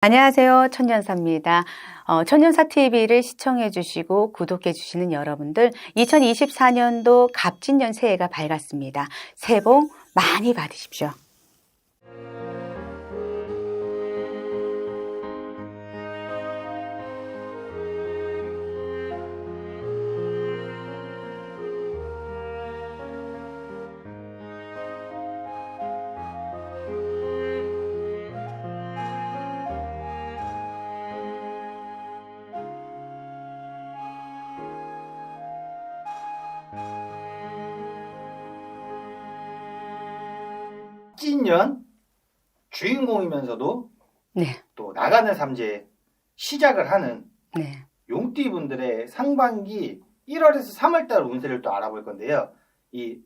안녕하세요. 천년사입니다. 어, 천년사 TV를 시청해 주시고 구독해 주시는 여러분들 2024년도 갑진년 새해가 밝았습니다. 새해 복 많이 받으십시오. 찐년 주인공이면서도 네. 또 나가는 삼재 시작을 하는 네. 용띠 분들의 상반기 1월에서 3월달 운세를 또 알아볼 건데요. 이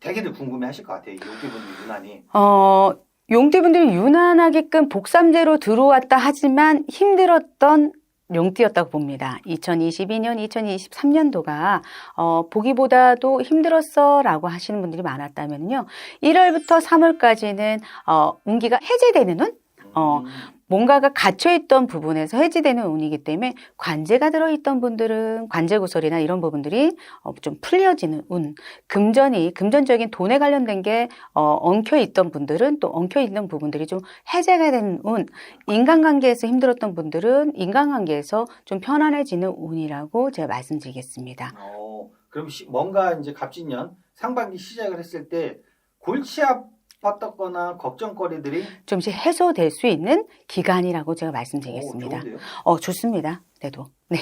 되게들 궁금해하실 것 같아요. 이 용띠 분들 유난히. 어, 용띠 분들이 유난하게끔 복삼재로 들어왔다 하지만 힘들었던 용띠였다고 봅니다. 2022년, 2023년도가 어, 보기보다도 힘들었어라고 하시는 분들이 많았다면요. 1월부터 3월까지는 어, 운기가 해제되는 운, 어, 음, 뭔가가 갇혀있던 부분에서 해지되는 운이기 때문에 관제가 들어있던 분들은 관제 구설이나 이런 부분들이 어, 좀 풀려지는 운. 금전이, 금전적인 돈에 관련된 게 어, 엉켜있던 분들은 또 엉켜있는 부분들이 좀 해제가 되는 운. 인간관계에서 힘들었던 분들은 인간관계에서 좀 편안해지는 운이라고 제가 말씀드리겠습니다. 어, 그럼 시- 뭔가 이제 갑진년 상반기 시작을 했을 때 골치 아 팠거나 걱정거리들이 좀씩 해소될 수 있는 기간이라고 제가 오, 말씀드리겠습니다. 좋은데요? 어, 좋습니다. 그래도. 네.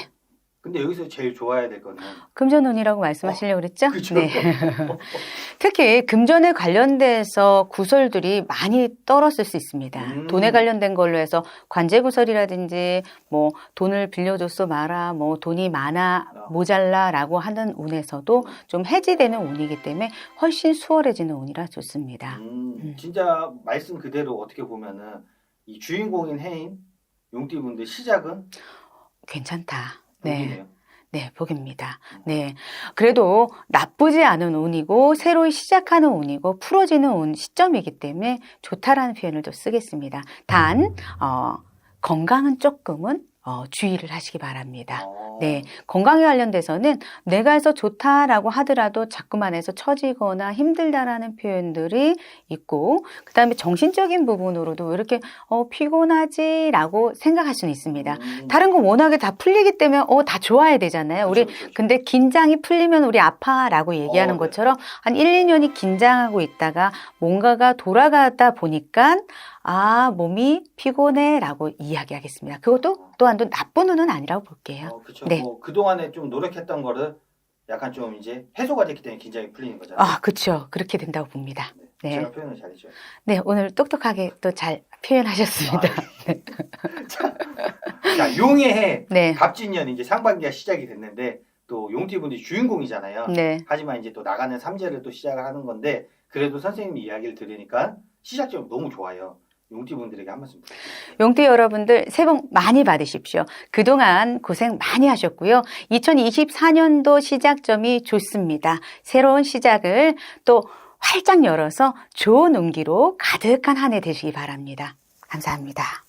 근데 여기서 제일 좋아야 될 거는 금전운이라고 말씀하시려고 그랬죠? 그죠? 네. 특히 금전에 관련돼서 구설들이 많이 떨었을 수 있습니다. 음. 돈에 관련된 걸로 해서 관제 구설이라든지 뭐 돈을 빌려줬어 마라, 뭐 돈이 많아 아. 모자라라고 하는 운에서도 좀 해지되는 운이기 때문에 훨씬 수월해지는 운이라 좋습니다. 음, 음. 진짜 말씀 그대로 어떻게 보면은 이 주인공인 해인 용띠 분들 시작은 괜찮다. 네. 네, 복입니다. 네. 그래도 나쁘지 않은 운이고, 새로 시작하는 운이고, 풀어지는 운 시점이기 때문에 좋다라는 표현을 또 쓰겠습니다. 단, 어, 건강은 조금은 어, 주의를 하시기 바랍니다. 어, 네, 건강에 관련돼서는 내가 해서 좋다라고 하더라도 자꾸만 해서 처지거나 힘들다라는 표현들이 있고, 그 다음에 정신적인 부분으로도 왜 이렇게 어, 피곤하지라고 생각할 수는 있습니다. 음, 다른 거 워낙에 다 풀리기 때문에 어, 다 좋아야 되잖아요. 우리 그렇죠, 그렇죠. 근데 긴장이 풀리면 우리 아파라고 얘기하는 어, 네. 것처럼 한 1, 2년이 긴장하고 있다가 뭔가가 돌아가다 보니까 아, 몸이 피곤해라고 이야기하겠습니다. 그것도 또한 또 나쁜 운은 아니라고 볼게요. 어, 그렇죠. 네. 뭐 그동안에 좀 노력했던 거를 약간 좀 이제 해소가 됐기 때문에 긴장이 풀리는 거잖아요. 아, 그렇죠. 그렇게 된다고 봅니다. 네. 제가 표현을 잘했죠. 네, 오늘 똑똑하게 또 잘 표현하셨습니다. 자, 용의 해 네. 갑진년 이제 상반기가 시작이 됐는데 또 용띠 분들이 주인공이잖아요. 네. 하지만 이제 또 나가는 삼재를 또 시작을 하는 건데 그래도 선생님 이야기를 들으니까 시작점이 너무 좋아요. 용띠 분들에게 한 말씀 부탁드립니다. 용띠 여러분들 새해 복 많이 받으십시오. 그동안 고생 많이 하셨고요. 2024년도 시작점이 좋습니다. 새로운 시작을 또 활짝 열어서 좋은 운기로 가득한 한 해 되시기 바랍니다. 감사합니다.